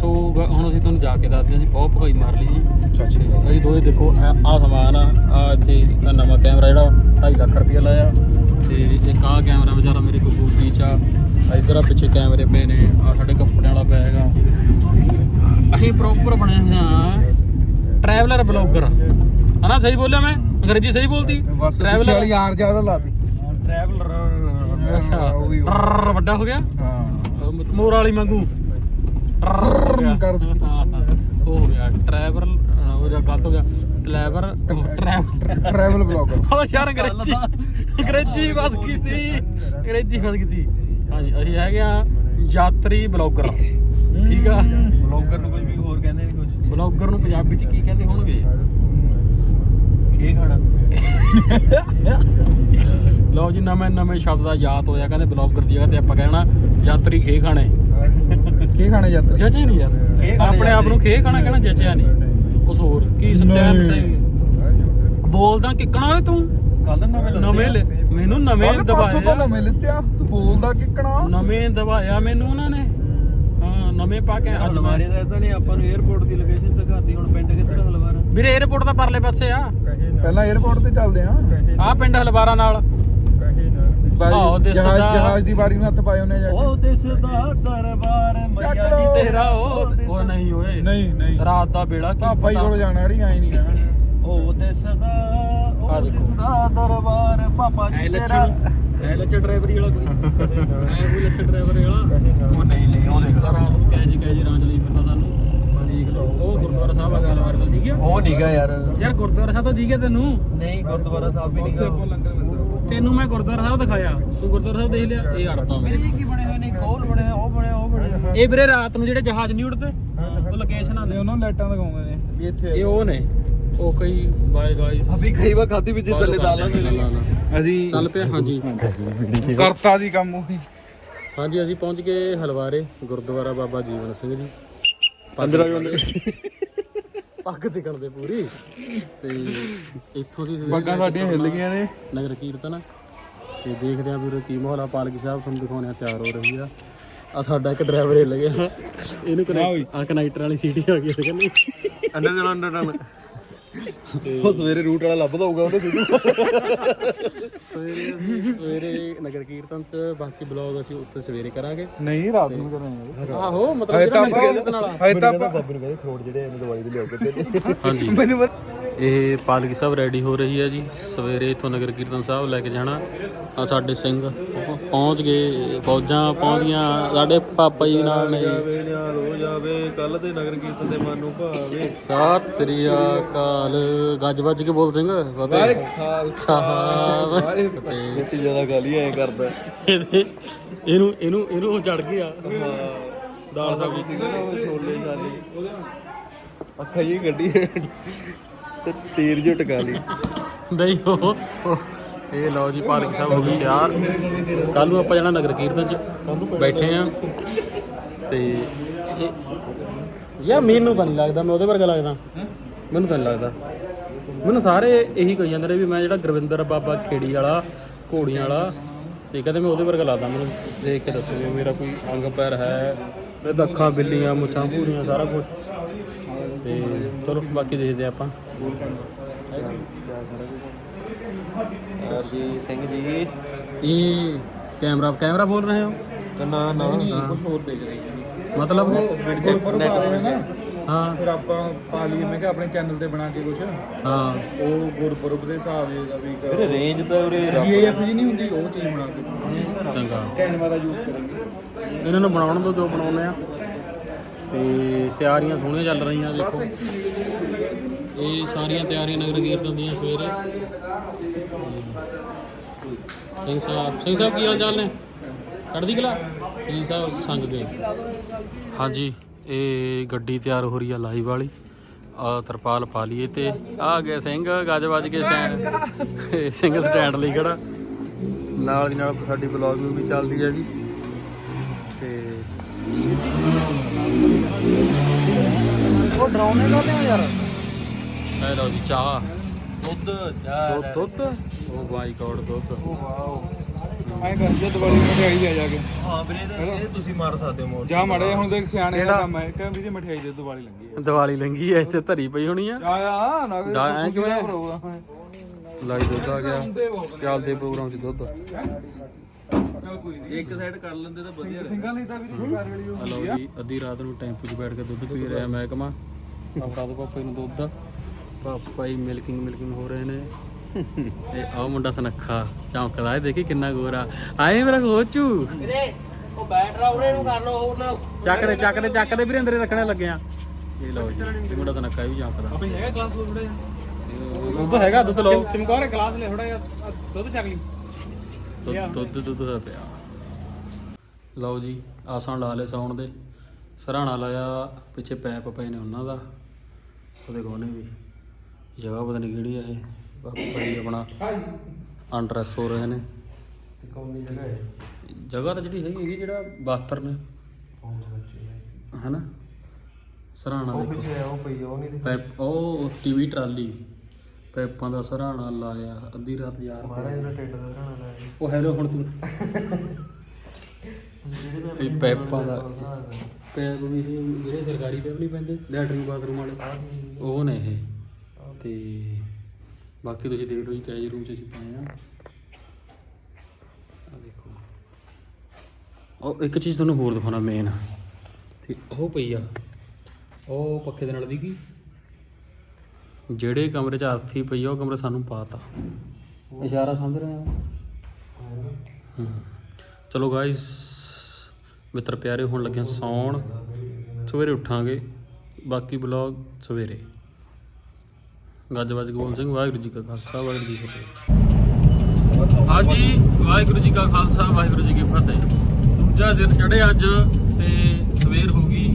ਸੋ ਹੁਣ ਅਸੀਂ ਤੁਹਾਨੂੰ ਜਾ ਕੇ ਦੱਸਦੇ ਹਾਂ ਜੀ ਬਹੁਤ ਭਗਾਈ ਮਾਰ ਲਈ ਜੀ। ਅੱਛਾ ਤੇ ਅਸੀਂ ਦੋਏ ਦੇਖੋ ਆ ਸਮਾਨ ਆ ਆ ਇੱਥੇ ਨਵਾਂ ਕੈਮਰਾ ਜਿਹੜਾ 2.5 ਲੱਖ ਰੁਪਏ ਲਾਇਆ। ਤੇ ਇੱਕ ਆ ਕੈਮਰਾ ਵਿਚਾਰਾ ਮੇਰੇ ਕੋਲ ਬੂਟੀ ਚ ਆ। ਇੱਧਰ ਆ ਪਿੱਛੇ ਕੈਮਰੇ ਪਏ ਨੇ ਆ ਸਾਡੇ ਕੱਪੜਿਆਂ ਵਾਲਾ ਬੈਗ ਆ। ਅਸੀਂ ਪ੍ਰੋਪਰ ਬਣੇ ਹੋਏ ਆ ਟਰੈਵਲਰ ਬਲੌਗਰ ਹਨਾ ਸਹੀ ਬੋਲਿਆ ਮੈਂ ਅੰਗਰੇਜ਼ੀ ਸਹੀ ਬੋਲਦੀ ਬਸ ਪਿੱਛੇ ਵਾਲੀ ਯਾਰ ਜ਼ਿਆਦਾ ਲਾਤੀ ਟਰੈਵਲਰ ਅੱਛਾ ਉਹ ਵੀ ਉਹ। ਰਰਰ ਵੱਡਾ ਹੋ ਗਿਆ ਹਾਂ ਮੋਰ ਵਾਲੀ ਮੰਗੂ ਰਰਰ ਹੋ ਗਿਆ। ਕਰ ਦਿੱਤੀ। ਹਾਂ, ਹਾਂ। ਉਹ ਹੋ ਗਿਆ ਟਰੈਵਰ ਉਹ ਜਾਂ ਗਲਤ ਹੋ ਗਿਆ ਟਰੈਵਰ ਟਰੈਵਰ ਟਰੈਵਲ ਬਲੌਗਰ ਉਹ ਯਾਰ ਅੰਗਰੇਜ਼ੀ ਅੰਗਰੇਜ਼ੀ ਫਸ ਗਈ ਸੀ ਅੰਗਰੇਜ਼ੀ ਫਸ ਗਈ ਸੀ ਹਾਂਜੀ ਅਸੀਂ ਹੈਗੇ ਆ ਯਾਤਰੀ ਬਲੌਗਰ ਠੀਕ ਆ ਬਲੌਗਰ ਨੂੰ ਕੁਝ ਵੀ ਹੋਰ ਕਹਿੰਦੇ ਨਹੀਂ ਕੁਝ ਬਲੌਗਰ ਨੂੰ ਪੰਜਾਬੀ ਚ ਕੀ ਕਹਿੰਦੇ ਹੋਣਗੇ? ਕੀ ਖਾਣਾ ਲਓ ਜੀ ਨਵੇਂ ਨਵੇਂ ਸ਼ਬਦ ਦਾ ਯਾਦ ਹੋਇਆ ਕਹਿੰਦੇ ਬਲੌਗਰ ਦੀ ਜਗ੍ਹਾ ਤੇ ਆਪਾਂ ਕਹਿਣਾ ਯਾਤਰੀ ਖੇ ਖਾਣੇ। ਕੀ ਖਾਣੇ ਯਾਤਰੀ। ਜਚੇ ਨਹੀਂ ਯਾਰ। ਆਪਣੇ ਆਪ ਨੂੰ ਖੇ ਖਾਣਾ ਕਹਿਣਾ ਜਚਿਆ ਨਹੀਂ। ਕੁਝ ਹੋਰ ਕੀ ਸੱਚਾ ਨਹੀਂ। ਸਹੀ ਬੋਲਦਾ ਕਿੱਕਣਾ ਓਏ ਤੂੰ? ਕੱਲ ਨਵੇਂ ਨਵੇਂ ਲੈ ਮੈਨੂੰ ਨਵੇਂ ਕੱਲ ਪਰਸੋਂ ਤੋਂ ਦਵਾਇਆ ਨਵੇਂ ਲਿੱਤਿਆ ਤੂੰ ਬੋਲਦਾ ਕਿੱਕਣਾ? ਨਵੇਂ ਦਵਾਇਆ ਮੈਨੂੰ ਉਹਨਾਂ ਨੇ। ਨਵੇਂ ਪਾ ਕੇ ਅਜਮਾਰੇ ਹਲਵਾਰੇ ਦਾ ਤਾਂ ਨਹੀਂ ਆਪਾਂ ਨੂੰ 에어ਪੋਰਟ ਦੀ ਲੋਕੇਸ਼ਨ ਦਿਖਾਤੀ ਹੁਣ ਪਿੰਡ ਕਿੱਧਰ ਹਲਵਾਰਾ ਵੀਰੇ 에어ਪੋਰਟ ਤਾਂ ਪਰਲੇ ਪਾਸੇ ਆ। ਪਹਿਲਾਂ 에어ਪੋਰਟ ਤੇ ਚੱਲਦੇ ਆ ਆ ਪਿੰਡ ਹਲਵਾਰਾ ਨਾਲ। ਜਹਾਜ਼ ਦੀ ਵਾਰੀ ਨੂੰ ਹੱਥ ਪਾਏ ਉਹਨੇ ਜਾ ਉਹ ਦਿਸ ਦਾ ਦਰਬਾਰ ਮਈਆ ਜੀ ਤੇਰਾ ਉਹ ਉਹ ਨਹੀਂ ਓਏ। ਨਹੀਂ ਨਹੀਂ। ਰਾਤ ਦਾ ਵੇਲਾ ਕੀ ਭਾਪਾ ਹੀ ਕੋਲ ਜਾਣਾ ਅੜੀ ਐ ਨਹੀਂ ਜਾਣਾ ਉਹ ਦਿਸ ਦਾ ਉਹ ਦਿਸ ਦਾ ਦਰਬਾਰ ਪਾਪਾ ਜੀ ਤੇਰਾ ਹੈ ਲੱਛਾ ਡਰਾਈਵਰੀ ਵਾਲਾ ਕੋਈ? ਹੈ ਕੋਈ ਲੱਛਾ ਡਰਾਈਵਰ ਵਾਲਾ? ਉਹ ਨਹੀਂ ਨਹੀਂ ਉਹ ਦੇਖ ਰਾਤ ਨੂੰ ਕੈਜ ਕੈਜ ਰਾਂਝ ਲਈ ਫਿਰਦਾ ਸਾਨੂੰ। ਦੇਖ ਲਓ ਉਹ ਗੁਰਦੁਆਰਾ ਸਾਹਿਬ ਆ ਗੱਲ ਵਰਗਾ ਠੀਕ ਹੈ ਉਹ ਨਹੀਂਗਾ ਯਾਰ। ਯਾਰ ਗੁਰਦੁਆਰਾ ਸਾਹਿਬ ਤਾਂ ਠੀਕ ਹੈ ਤੈਨੂੰ। ਨਹੀਂ ਗੁਰਦੁਆਰਾ ਸਾਹਿਬ ਵੀ ਉੱਥੇ ਆਪਾਂ ਲੰਗਰ ਮਿਲਦਾ ਤੈਨੂੰ ਮੈਂ ਗੁਰਦੁਆਰਾ ਸਾਹਿਬ ਦਿਖਾਇਆ। ਤੂੰ ਗੁਰਦੁਆਰਾ ਸਾਹਿਬ ਦੇਖ ਲਿਆ? ਇਹ ਅੜਦਾ ਮੇਰੇ ਕੀ ਬਣੇ ਹੋਏ ਨੇ? ਕੋਲ ਬਣਿਆ ਉਹ ਬਣਿਆ ਉਹ ਬਣਿਆ ਇਹ ਵੀਰੇ ਰਾਤ ਨੂੰ ਜਿਹੜੇ ਜਹਾਜ਼ ਨਹੀਂ ਉੱਡਦੇ ਉਹ ਲੋਕੇਸ਼ਨਾਂ ਨੇ ਉਹਨਾਂ ਨੂੰ ਲਾਈਟਾਂ ਦਿਖਾਉਂਦੇ ਨੇ। ਵੀ ਇੱਥੇ ਇਹ ਉਹ ਨੇ। ਉਹ ਕਈ ਬਾਏ ਗਾਇਸ ਅਭੀ ਕਈ ਵਾਰ ਖਾਦੀ ਵਿੱਚ ਥੱਲੇ ਦਾਲਾਂ ਦੇ ਅਸੀਂ ਚੱਲ ਪਿਆ ਹਾਂਜੀ। ਕਰਤਾ ਦੀ ਕੰਮ ਉਹੀ। ਹਾਂਜੀ ਅਸੀਂ ਪਹੁੰਚ ਗਏ ਹਲਵਾਰੇ ਗੁਰਦੁਆਰਾ ਬਾਬਾ ਜੀਵਨ ਸਿੰਘ ਜੀ। ਪੂਰੀ। ਤੇ ਇੱਥੋਂ ਪੱਗਾਂ ਸਾਡੀਆਂ ਹਿੱਲ ਗਈਆਂ ਨੇ। ਨਗਰ ਕੀਰਤਨ। ਤੇ ਦੇਖਦੇ ਆਂ ਵੀਰ ਕੀ ਮਾਹੌਲ ਆ। ਪਾਲਕੀ ਸਾਹਿਬ ਤੁਹਾਨੂੰ ਦਿਖਾਉਣੇ ਆ ਤਿਆਰ ਹੋ ਰਹੀ ਆ। ਆ ਸਾਡਾ ਇੱਕ ਡਰਾਈਵਰ ਹਿੱਲ ਗਿਆ। ਇਹਨੂੰ ਕਨੈਕਟ ਆ ਕਨੈਕਟਰ ਵਾਲੀ ਸੀਟੀ ਆ ਗਈ ਹੈ ਨਹੀਂ ਅੰਦਰ ਜਾਣਾ ਅੰਦਰ ਜਾਣਾ ਉਹ ਸਵੇਰੇ ਰੂਟ ਵਾਲਾ ਲੱਭਦਾ ਹੋਊਗਾ ਉਹਨੇ ਸਿੱਧੂ ਸਵੇਰੇ ਅਸੀਂ ਸਵੇਰੇ ਨਗਰ ਕੀਰਤਨ ਚ ਬਾਕੀ ਬਲੌਗ ਅਸੀਂ ਉੱਥੇ ਸਵੇਰੇ ਕਰਾਂਗੇ। ਨਹੀਂ ਰਾਤ ਨੂੰ ਕਰਾਂਗੇ। ਆਹੋ ਮਤਲਬ ਜਿਹੜਾ ਨਗਰ ਕੀਰਤਨ ਵਾਲਾ। ਹਜੇ ਤਾਂ ਆਪਾਂ ਬਾਬੇ ਨੂੰ ਕਹਿੰਦੇ ਖਰੋੜ ਜਿਹੜੇ ਇਹਨੂੰ ਦਵਾਈ ਦੇ ਲਿਆਓ ਕਿਤੇ ਹਾਂਜੀ। ਮੈਨੂੰ ਪਤਾ- ਇਹ ਪਾਲਕੀ ਸਾਹਿਬ ਰੈਡੀ ਹੋ ਰਹੀ ਹੈ ਜੀ। ਸਵੇਰੇ ਇਥੋਂ ਨਗਰ ਕੀਰਤਨ ਸਾਹਿਬ ਲੈ ਕੇ ਜਾਣਾ। ਆ ਸਾਡੇ ਸਿੰਘ ਪਹੁ- ਪਹੁੰਚ ਗਏ ਫੌਜਾਂ ਪਹੁੰਚ ਗਈਆਂ ਸਾਡੇ ਪਾਪਾ ਜੀ ਨਾਲ ਨੇ ਹੋ ਜਾਵੇ ਕੱਲ ਦੇ ਨਗਰ ਕੀਰਤਨ ਦੇ ਮਨ ਨੂੰ ਭਾਵੇ। ਸਤਿ ਸ੍ਰੀ ਅਕਾਲ। ਗੱਜ ਵੱਜ ਕੇ ਬੋਲ ਸਿੰਘ ਫਤਿਹ। ਸਾਹਿਬ ਫਤਿਹ ਰੋਟੀ ਜ਼ਿਆਦਾ ਗਾਲੀ ਐ ਕਰਦਾ। ਇਹਨੂੰ ਇਹਨੂੰ ਇਹਨੂੰ ਚੜ ਗਿਆ। ਦਾਲ ਸਬਜ਼ੀ ਛੋਲੇ ਅੱਖਾਂ ਜੀ ਗੱਡੀ ਤੇ ਟੀਰ ਜੋ ਟਕਾ ਲਈ। ਨਹੀਂ, ਉਹ, ਉਹ- ਇਹ ਲਓ ਜੀ ਪਾਲਕ ਸਾਹਿਬ ਹੋ ਗਈ ਤਿਆਰ। ਕੱਲ ਨੂੰ ਆਪਾਂ ਜਾਣਾ ਨਗਰ ਕੀਰਤਨ ਚ। ਬੈਠੇ ਆ। ਤੇ ਇਹ ਯਾ ਮੈਨੂੰ ਤਾਂ ਨਹੀਂ ਲੱਗਦਾ, ਮੈਂ ਉਹਦੇ ਵਰਗਾ ਲੱਗਦਾ। ਮੈਨੂੰ ਤਾਂ ਨਹੀਂ ਲੱਗਦਾ। ਮੈਨੂੰ ਸਾਰੇ ਇਹੀ ਕਹੀ ਜਾਂਦੇ ਨੇ ਵੀ ਮੈਂ ਜਿਹੜਾ ਗੁਰਵਿੰਦਰ ਬਾਬਾ ਖੇੜੀ ਵਾਲਾ, ਘੋੜੀਆਂ ਵਾਲਾ ਤੇ ਕਹਿੰਦੇ ਮੈਂ ਉਹਦੇ ਵਰਗਾ ਲੱਗਦਾ ਮੈਨੂੰ। ਦੇਖ ਕੇ ਦੱਸੋ ਵੀ ਮੇਰਾ ਕੋਈ ਅੰਗ ਪੈਰ ਹੈ। ਮੇਰੇ ਤਾਂ ਅੱਖਾਂ ਬਿੱਲੀਆਂ, ਮੁੱਛਾਂ ਪੂਰੀਆਂ ਸਾਰਾ ਕੁਝ ਤੇ ਚਲੋ ਬਾਕੀ ਦੇਖਦੇ ਆਪਾਂ। ਜੀ ਸਿੰਘ ਜੀ। ਇਹ ਕੈਮਰਾ ਕੈਮਰਾ ਬੋਲ ਰਹੇ ਹੋ? ਨਾ ਨਾ ਕੁਝ ਹੋਰ ਦੇਖ ਰਹੇ ਹਾਂ ਮਤਲਬ ਸਪੀਡ ਤੇ ਨੈਟ ਸਪੀਡ ਹਾਂ। ਫਿਰ ਆਪਾਂ ਪਾ ਲਈਏ ਮੈਂ ਕਿਹਾ ਆਪਣੇ ਚੈਨਲ ਤੇ ਬਣਾ ਕੇ ਕੁਝ ਹਾਂ। ਉਹ ਗੁਰਪੁਰਬ ਦੇ ਹਿਸਾਬ ਦੇ ਦਾ ਵੀ ਵੀਰੇ ਰੇਂਜ ਤਾਂ ਉਰੇ ਜੀ ਨਹੀਂ ਹੁੰਦੀ ਉਹ ਚੀਜ਼ ਬਣਾ ਕੇ। ਚੰਗਾ। ਕੈਨਵਾ ਦਾ ਯੂਜ਼ ਕਰਾਂਗੇ। ਇਹਨਾਂ ਨੂੰ ਬਣਾਉਣ ਤੋਂ ਜੋ ਬਣਾਉਣੇ ਆ। ਤੇ ਤਿਆਰੀਆਂ ਸੋਹਣੀਆਂ ਚੱਲ ਰਹੀਆਂ ਦੇਖੋ। ਇਹ ਸਾਰੀਆਂ ਤਿਆਰੀਆਂ ਨਗਰ ਕੀਰਤਨ ਦੀਆਂ ਸਵੇਰੇ। ਸਿੰਘ ਸਾਹਿਬ ਸਿੰਘ ਸਾਹਿਬ ਕੀ ਹਾਲ ਚਾਲ ਨੇ? ਚੜ੍ਹਦੀ ਕਲਾ? ਸਿੰਘ ਸਾਹਿਬ ਸੰਗ ਗਏ ਹਾਂਜੀ ਇਹ ਗੱਡੀ ਤਿਆਰ ਹੋ ਰਹੀ ਆ ਲਾਈਵ ਵਾਲੀ। ਆ ਤਰਪਾਲ ਪਾ ਲਈਏ ਤੇ ਆ ਗਿਆ ਸਿੰਘ ਗੱਜ ਵੱਜ ਕੇ ਸਟੈਂਡ ਸਿੰਘ ਸਟੈਂਡ ਲਈ ਖੜਾ। ਨਾਲ ਦੀ ਨਾਲ ਸਾਡੀ ਬਲੌਗ ਵੀ ਚੱਲਦੀ ਹੈ ਜੀ। ਤੇ ਉਹ ਡਰਾਉਣੇ ਕਾਹਦੇ ਆ ਯਾਰ? ਇਹ ਲਓ ਜੀ ਚਾਹ। ਦੁੱਧ ਜਾ ਦੁੱਧ ਦੁੱਧ? ਓ ਮਾਈ ਗੋਡ ਦੁੱਧ। ਵਾਓ। ਐਂ ਕਰ ਜੇ ਦੀਵਾਲੀ ਨੂੰ ਮਠਿਆਈ ਦੇ ਜਾ ਕੇ। ਹਾਂ ਵੀਰੇ ਇਹਦਾ- ਇਹ ਤੁਸੀਂ ਮਾਰ ਸਕਦੇ ਹੋ ਮੋੜ ਜਾ ਮੜੇ ਹੁਣ ਦੇਖ ਸਿਆਣੇ ਦਾ ਕੰਮ ਹੈ ਕਹਿੰਦੇ ਵੀ ਮਠਿਆਈ ਦੇ ਦੀਵਾਲੀ ਲੰਗੀ ਹੈ ਦੀਵਾਲੀ ਲੰਗੀ ਐ ਇੱਥੇ ਧਰੀ ਪਈ ਹੋਣੀ ਆ। ਜਾ ਆ ਨਾ ਐਂ ਕਿਵੇਂ? ਲਾਈ ਦੁੱਧ ਆ ਗਿਆ। ਚੱਲਦੇ ਪ੍ਰੋਗਰਾਮ 'ਚ ਦੁੱਧ। ਇੱਕ ਸਾਈਡ ਕਰ ਲੈਂਦੇ ਤਾਂ ਵਧੀਆ ਸਿੰਗਲ ਨਹੀਂ ਤਾਂ ਵੀ ਸਰਕਾਰ ਵਾਲੀ ਉਹ ਹਲੋ ਜੀ ਅੱਧੀ ਰਾਤ ਨੂੰ ਟੈਂਪੂ 'ਚ ਬੈਠ ਕੇ ਦੁੱਧ ਪੀ ਰਿਹਾ ਮਹਿਕਮਾ ਆਪਣਾ ਦੇ ਪਾਪਾ ਜੀ ਨੂੰ ਦੁੱਧ। ਪਾਪਾ ਜੀ ਮਿਲਕਿੰਗ ਮਿਲਕਿੰਗ ਹੋ ਰਹੇ ਨੇ। ਤੇ ਆਹ ਮੁੰਡਾ ਸੁਨੱਖਾ ਚੌਂਕਦਾ ਇਹ ਦੇਖੀ ਕਿੰਨਾ ਗੋਰਾ ਆਏ ਮੇਰਾ ਕੋਚੂ ਵੀਰੇ ਉਹ ਬੈਠ ਰਾ ਉਰੇ ਨੂੰ ਕਰ ਲੋ ਹੋਰ ਨਾ ਚੱਕ ਦੇ ਚੱਕ ਦੇ ਚੱਕ ਦੇ ਵੀਰੇ ਅੰਦਰੇ ਰੱਖਣੇ ਲੱਗੇ ਆ ਇਹ ਲਓ ਜੀ ਇਹ ਮੁੰਡਾ ਸੁਨੱਖਾ ਵੀ ਚੌਂਕਦਾ। ਆਪਣੀ ਹੈਗਾ ਕਲਾਸ ਹੋਰ ਥੋੜਾ ਦੁੱਧ ਹੈਗਾ ਦੁੱਧ ਲਓ। ਚਮਕੌਰ ਗਲਾਸ ਲੈ ਥੋੜਾ ਜਿਹਾ ਦੁੱਧ ਚੱਕ ਲਈ। ਦੁੱਧ ਦੁੱਧ ਦੁੱਧ ਦਾ ਪਿਆ। ਲਓ ਜੀ ਆਸਣ ਲਾ ਲਏ ਸੌਣ ਦੇ। ਸਰਾਣਾ ਲਾਇਆ ਪਿੱਛੇ ਪੈਪ ਪਏ ਨੇ ਉਹਨਾਂ ਦਾ। ਉਹਦੇ ਕੋਨੇ ਵੀ। ਜਗ੍ਹਾ ਪਤਾ ਨਹੀਂ ਕਿਹੜੀ ਆ ਇਹ। ਬਾਪਾ ਜੀ ਆਪਣਾ ਅੰਡਰੈਸ ਹੋ ਰਹੇ ਨੇ। ਕੌਣੀ ਜਗ੍ਹਾ ਹੈ ਜਗ੍ਹਾ ਤਾਂ ਜਿਹੜੀ ਹੈਗੀ ਹੈਗੀ ਜਿਹੜਾ ਬਾਸਤਰ ਨੇ। ਹੈਨਾ? ਸਰਾਣਾ ਦੇਖੋ। ਉਹ ਪਈ ਉਹ ਨਹੀਂ ਪੈਪ ਉਹ ਟੀਵੀ ਟਰਾਲੀ। ਪੈਪਾਂ ਦਾ ਸਰਾਣਾ ਲਾਇਆ ਅੱਧੀ ਰਾਤ ਯਾਰ ਮਾਰਾ ਇਹਦਾ ਟਿੱਡ ਦਾ ਧਾਣਾ ਲੈ ਉਹ ਹੈਲੋ ਹੁਣ ਤੂੰ। ਜਿਹੜੇ ਇਹ ਪੈਪਾਂ ਦਾ ਪੈਪ ਵੀ ਇਹ ਜਿਹੜੇ ਸਰਕਾਰੀ ਪੈਪ ਨਹੀਂ ਪੈਂਦੇ ਲੈਟਰਿੰਗ ਬਾਥਰੂਮ ਵਾਲੇ। ਉਹ ਨੇ ਇਹ। ਤੇ ਬਾਕੀ ਤੁਸੀਂ ਦੇਖ ਲਓ ਜੀ ਕੈਜ ਰੂਮ ਚ ਅਸੀਂ ਪਏ ਆ। ਆ ਦੇਖੋ। ਉਹ ਇੱਕ ਚੀਜ਼ ਤੁਹਾਨੂੰ ਹੋਰ ਦਿਖਾਉਣਾ ਮੇਨ ਤੇ ਉਹ ਪਈ ਆ। ਉਹ ਪੱਖੇ ਦੇ ਨਾਲ ਦੀ ਕੀ? ਜਿਹੜੇ ਕਮਰੇ 'ਚ ਆਰਥੀ ਪਈ ਆ ਉਹ ਕਮਰਾ ਸਾਨੂੰ ਪਾਤਾ। ਇਸ਼ਾਰਾ ਸਮਝ ਰਹੇ ਹਮ। ਚਲੋ ਗਾਇਸ ਮਿੱਤਰ ਪਿਆਰੇ ਹੋਣ ਲੱਗਿਆ ਸੌਣ। ਸਵੇਰੇ ਉੱਠਾਂਗੇ। ਬਾਕੀ ਬਲੌਗ ਸਵੇਰੇ। ਗੱਜ ਵੱਜ ਗੋਬਿੰਦ ਸਿੰਘ ਵਾਹਿਗੁਰੂ ਜੀ ਕਾ ਖਾਲਸਾ ਵਾਹਿਗੁਰੂ ਜੀ ਕੀ ਫਤਿਹ। ਹਾਂਜੀ ਵਾਹਿਗੁਰੂ ਜੀ ਕਾ ਖਾਲਸਾ ਵਾਹਿਗੁਰੂ ਜੀ ਕੀ ਫਤਿਹ। ਦੂਜਾ ਦਿਨ ਚੜ੍ਹੇ ਅੱਜ ਤੇ ਸਵੇਰ ਹੋ ਗਈ।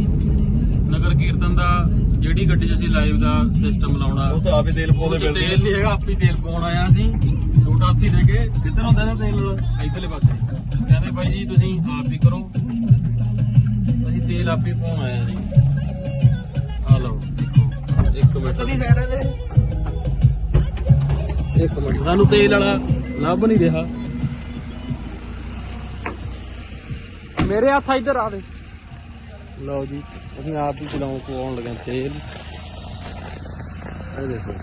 ਨਗਰ ਕੀਰਤਨ ਦਾ ਜਿਹੜੀ ਗੱਡੀ 'ਚ ਅਸੀਂ ਲਾਈਵ ਦਾ ਸਿਸਟਮ ਲਾਉਣਾ। ਉਹ ਤਾਂ ਆਪੇ ਤੇਲ ਪਾਉਂਦੇ 'ਚ ਤੇਲ ਨਹੀਂ ਹੈਗਾ ਆਪੇ ਤੇਲ ਪਾਉਣ ਆਇਆ ਸੀ ਛੋਟਾ ਹੱਥੀ ਦੇ ਕੇ। ਕਿੱਧਰ ਹੁੰਦਾ ਨਾ ਤੇਲ? ਇਧਰਲੇ ਪਾਸੇ। ਕਹਿੰਦੇ ਬਾਈ ਜੀ ਤੁਸੀਂ ਆਪ ਹੀ ਕਰੋ। ਅਸੀਂ ਤੇਲ ਆਪ ਹੀ ਪਾਉਣ ਆਇਆ ਜੀ। ਆ ਲਓ ਦੇਖੋ ਇੱਕ ਮਿੰਟ। ਇੱਕ ਮਿੰਟ ਸਾਨੂੰ ਤੇਲ ਵਾਲਾ ਲੱਭ ਨਹੀਂ ਰਿਹਾ। ਮੇਰੇ ਹੱਥ ਇੱਧਰ ਆ ਦੇ। ਲਓ ਜੀ। ਅਸੀਂ ਆਪ ਹੀ ਚਲਾਉਣ ਪਾਉਣ ਲੱਗੇ ਹਾਂ ਤੇਲ। ਇਹ ਦੇਖੋ।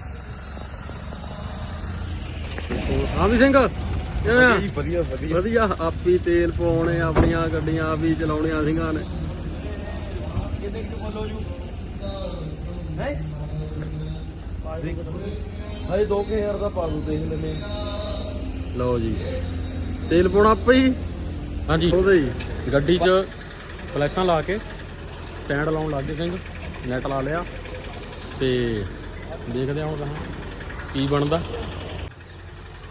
ਹਾਂ ਵੀ ਸਿੰਘ ਕਿਵੇਂ ਆ? ਜੀ ਵਧੀਆ ਵਧੀਆ। ਵਧੀਆ ਆਪੀ ਤੇਲ ਪਾਉਣੇ ਆਪਣੀਆਂ ਗੱਡੀਆਂ ਆਪ ਹੀ ਚਲਾਉਣੀਆਂ ਸਿੰਘਾਂ ਨੇ। ਕਿੰਨੇ ਕਿਲੋ ਬੋਲੋ ਜੂ ਹੈ ਹਜੇ 2000 ਦਾ ਪਾ ਦੂ ਦੇਖ ਲੈਨੇ ਲਓ ਜੀ। ਤੇਲ ਪਾਉਣਾ ਆਪੇ ਹੀ? ਹਾਂਜੀ। ਉਹਦੇ ਜੀ ਗੱਡੀ 'ਚ ਫਲੈਸ਼ਾਂ ਲਾ ਕੇ ਸਟੈਂਡ ਲਾਉਣ ਲੱਗ ਗਏ ਸਿੰਘ ਨੈਟ ਲਾ ਲਿਆ ਤੇ ਦੇਖਦੇ ਹਾਂ ਹੁਣ ਕਹਾਂ ਕੀ ਬਣਦਾ।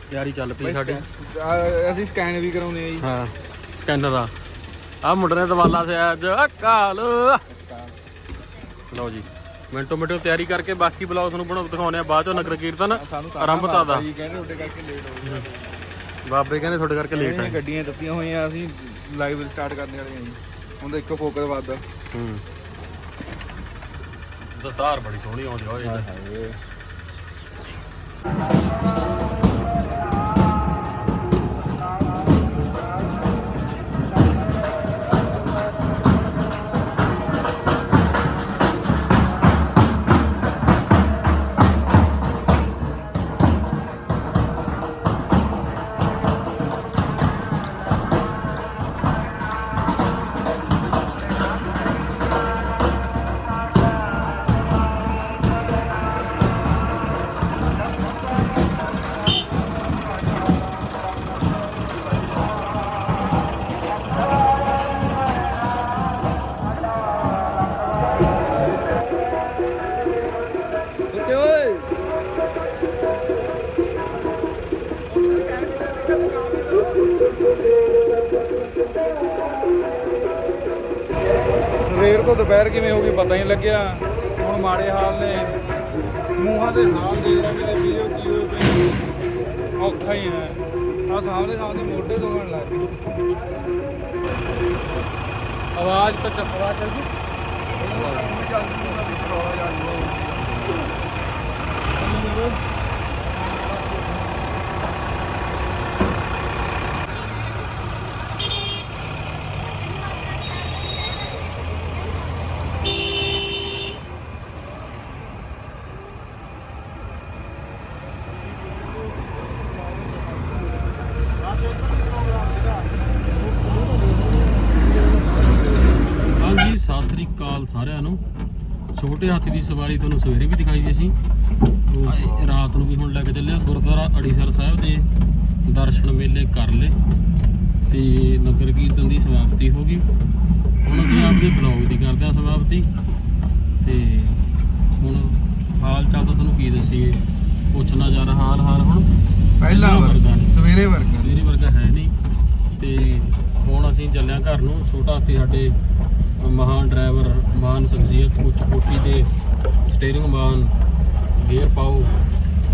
ਤਿਆਰੀ ਚੱਲ ਪਈ ਸਾਡੀ। ਆ- ਅਸੀਂ ਸਕੈਨ ਵੀ ਕਰਾਉਨੇ ਆ ਜੀ। ਹਾਂ ਸਕੈਨਰ ਆ। ਆ ਮੁੰਡੇ ਨੇ ਦਵਾਲਾ ਸਿਆ ਅੱਜ ਅਕਾਲ ਲਓ ਜੀ ਮਿੰਟੋ ਮਿੰਟੋ ਤਿਆਰੀ ਕਰਕੇ ਬਾਕੀ ਬਲੌਗ ਤੁਹਾਨੂੰ ਬਣਾ ਦਿਖਾਉਣੇ ਆ ਬਾਅਦ ਚੋਂ ਨਗਰ ਕੀਰਤਨ ਆਰੰਭ ਤਾਂ ਦਾ। ਜੀ ਕਹਿੰਦੇ ਤੁਹਾਡੇ ਕਰਕੇ ਲੇਟ ਹੋ ਗਏ। ਬਾਬੇ ਕਹਿੰਦੇ ਤੁਹਾਡੇ ਕਰਕੇ ਲੇਟ ਹੈ ਗੱਡੀਆਂ ਦਿੱਤੀਆਂ ਹੋਈਆਂ ਅਸੀਂ ਲਾਈਵ ਸਟਾਰਟ ਕਰਨ ਵਾਲੇ ਆ ਜੀ। ਹੁਣ ਇੱਕੋ ਫੋਕਸ ਵੱਧ। ਹੂੰ। ਦਸਤਾਰ ਬੜੀ ਸੋਹਣੀ ਆਉਂਦੀ ਹੋਏ। ਤੋਂ ਦੁਪਹਿਰ ਕਿਵੇਂ ਹੋ ਗਈ ਪਤਾ ਹੀ ਨਹੀਂ ਲੱਗਿਆ। ਹੁਣ ਮਾੜੇ ਹਾਲ ਨੇ। ਮੂੰਹਾਂ ਦੇ ਹਾਲ ਦੇ ਮੇਰੇ ਵੀਡੀਓ ਕੀ ਹੋਏ ਪਏ ਔਖਾ ਹੀ ਹੈ। ਆ ਸਾਹਮਣੇ ਸਾਹਮਣੇ ਮੋਢੇ ਦੁਖਣ ਲੱਗ ਗਏ। ਆਵਾਜ਼ ਤਾਂ ਚੱਕ ਚੱਲ ਗਈ ਹਾਂਜੀ ਸਤਿ ਸ੍ਰੀ ਅਕਾਲ ਸਾਰਿਆਂ ਨੂੰ ਛੋਟੇ ਹਾਥੀ ਦੀ ਸਵਾਰੀ ਤੁਹਾਨੂੰ ਸਵੇਰੇ ਵੀ ਦਿਖਾਈ ਸੀ ਅਸੀਂ। ਉਹ ਰਾਤ ਨੂੰ ਵੀ ਹੁਣ ਲੈ ਕੇ ਚੱਲਿਆ ਗੁਰਦੁਆਰਾ ਅੜੀਸਰ ਸਾਹਿਬ ਦੇ ਦਰਸ਼ਨ ਮੇਲੇ ਕਰ ਲਏ। ਤੇ ਨਗਰ ਕੀਰਤਨ ਦੀ ਸਮਾਪਤੀ ਹੋ ਗਈ। ਹੁਣ ਅਸੀਂ ਆਪਦੇ ਬਲੌਗ ਦੀ ਕਰਦੇ ਹਾਂ ਸਮਾਪਤੀ। ਤੇ ਹੁਣ ਹਾਲ ਚਾਲ ਤਾਂ ਤੁਹਾਨੂੰ ਕੀ ਦੱਸੀਏ? ਪੁੱਛਣਾ ਜਾ ਰਿਹਾ ਹਾਲ ਹਾਲ ਹੁਣ। ਪਹਿਲਾ ਵਰਗਾ। ਸਵੇਰੇ ਵਰਗਾ ਮੇਰੀ ਵਰਗਾ ਹੈ ਨਹੀਂ। ਤੇ ਹੁਣ ਅਸੀਂ ਚੱਲਿਆ ਘਰ ਨੂੰ। ਛੋਟਾ ਹਾਥੀ ਸਾਡੇ ਮਹਾਨ ਡਰਾਈਵਰ ਮਹਾਨ ਸ਼ਖਸੀਅਤ ਉੱਚ ਕੋਟੀ ਦੇ ਸਟੀਅਰਿੰਗ ਮਾਨ ਗੇਅਰ ਪਾਓ।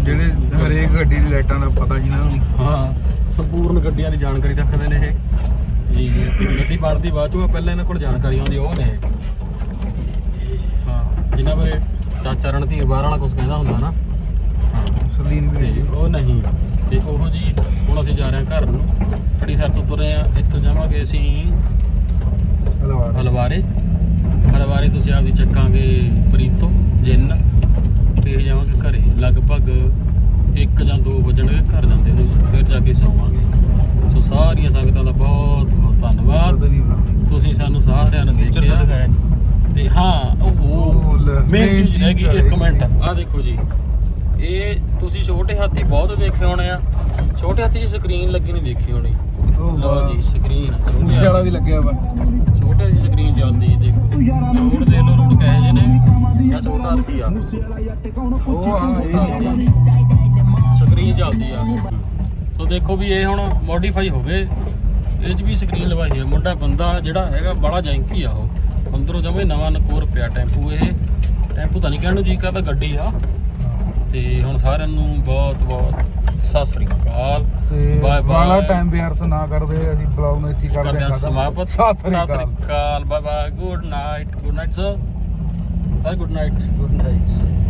ਜਿਹੜੇ ਹਰੇਕ ਗੱਡੀ ਦੀ ਲਾਈਟਾਂ ਦਾ ਪਤਾ ਜਿਹਨਾਂ ਨੂੰ ਹਾਂ ਸੰਪੂਰਨ ਗੱਡੀਆਂ ਦੀ ਜਾਣਕਾਰੀ ਰੱਖਦੇ ਨੇ ਇਹ। ਜੀ ਗੱਡੀ ਬਣਦੀ ਬਾਅਦ ਚੋਂ ਪਹਿਲਾਂ ਇਹਨਾਂ ਕੋਲ ਜਾਣਕਾਰੀ ਆਉਂਦੀ ਉਹ ਨੇ। ਹਾਂ ਜਿਨ੍ਹਾਂ ਬਾਰੇ ਚਾਚਾ ਰਣਧੀਰ ਬਾਹਰ ਵਾਲਾ ਕੁਝ ਕਹਿੰਦਾ ਹੁੰਦਾ ਨਾ। ਹਾਂ ਸਲੀਨ ਤੇ ਉਹ ਨਹੀਂ ਤੇ ਉਹੋ ਜੀ ਹੁਣ ਅਸੀਂ ਜਾ ਰਹੇ ਹਾਂ ਘਰ ਨੂੰ। ਖੜੀ ਸਰ ਤੋਂ ਤੁਰੇ ਆ ਇੱਥੋਂ ਜਾਵਾਂਗੇ ਅਸੀਂ ਹਲਵਾ ਹਲਵਾਰੇ। ਹਲਵਾਰੇ ਤੋਂ ਅਸੀਂ ਆਪਦੀ ਚੱਕਾਂਗੇ ਪ੍ਰੀਤੋ। ਜਿੰਨ ਤੇ ਜਾਵਾਂਗੇ ਘਰੇ ਲਗਭਗ 1 ਜਾਂ 2 ਵਜਣਗੇ ਘਰ ਜਾਂਦੇ ਨੂੰ ਫਿਰ ਜਾ ਕੇ ਸੌਵਾਂਗੇ। ਸੋ ਸਾਰੀਆਂ ਸੰਗਤਾਂ ਦਾ ਬਹੁਤ ਬਹੁਤ ਧੰਨਵਾਦ। ਤੁਸੀਂ ਸਾਨੂੰ ਸਾਰਿਆਂ ਨੂੰ ਦੇਖਿਆ। ਤੇ ਹਾਂ ਉਹ ਮੇਨ ਚੀਜ਼ ਰਹਿ ਗਈ ਚੀਜ਼ ਇੱਕ ਰਹਿ ਮਿੰਟ ਆਹ ਦੇਖੋ ਜੀ। ਇਹ ਤੁਸੀਂ ਛੋਟੇ ਹਾਥੀ ਬਹੁਤ ਦੇਖੇ ਹੋਣੇ ਆ। ਛੋਟੇ ਹਾਥੀ 'ਚ ਸਕਰੀਨ ਲੱਗੀ ਨਹੀਂ ਦੇਖੀ ਹੋਣੀ। ਲਓ ਜੀ ਸਕਰੀਨ ਛੋਟੇ ਵਾਲਾ ਵੀ ਲੱਗਿਆ ਵਾ। ਛੋਟੇ ਹਾਥੀ ਸਕਰੀਨ ਹੈ ਦੇਖੋ। ਰੋਡ ਦੇ ਲੋ ਰੋਡ ਕਹੇ ਜੇ ਨੇ। ਆ। ਛੋਟਾ ਹਾਥੀ ਆ? ਉਹ ਹਾਂ ਇਹ ਸਕਰੀਨ ਚੱਲਦੀ ਆ। ਸੋ ਦੇਖੋ ਵੀ ਇਹ ਹੁਣ ਮੋਡੀਫਾਈ ਹੋ ਗਏ। ਇਹ 'ਚ ਵੀ ਸਕਰੀਨ ਲਵਾਈ ਹੈ ਮੁੰਡਾ ਬੰਦਾ ਜਿਹੜਾ ਹੈਗਾ ਬੜਾ ਜੈਂਕੀ ਆ ਉਹ। ਅੰਦਰੋਂ ਜਮੇ ਨਵਾਂ ਨਕੋਰ ਪਿਆ ਟੈਂਪੂ ਇਹ। ਟੈਂਪੂ ਤਾਂ ਨਹੀਂ ਕਹਿਣ ਨੂੰ ਜੀ ਕਰਦਾ ਗੱਡੀ ਆ। ਤੇ ਹੁਣ ਸਾਰਿਆਂ ਨੂੰ ਬਹੁਤ ਬਹੁਤ ਸਤਿ ਸ੍ਰੀ ਅਕਾਲ। ਤੇ ਬਾਏ ਬਾਲਾ ਬਾਏ ਟਾਈਮ ਵਿਅਰਥ ਨਾ ਕਰਦੇ ਅਸੀਂ ਬਲੌਗ ਨੂੰ ਇੱਥੇ ਹੀ ਕਰਦੇ ਕਰਦੇ ਹਾਂ ਹਾਂ ਖਤਮ। ਸਮਾਪਤ। ਸਤਿ ਸ੍ਰੀ ਅਕਾਲ। Bye bye good night good night sir sir good night good night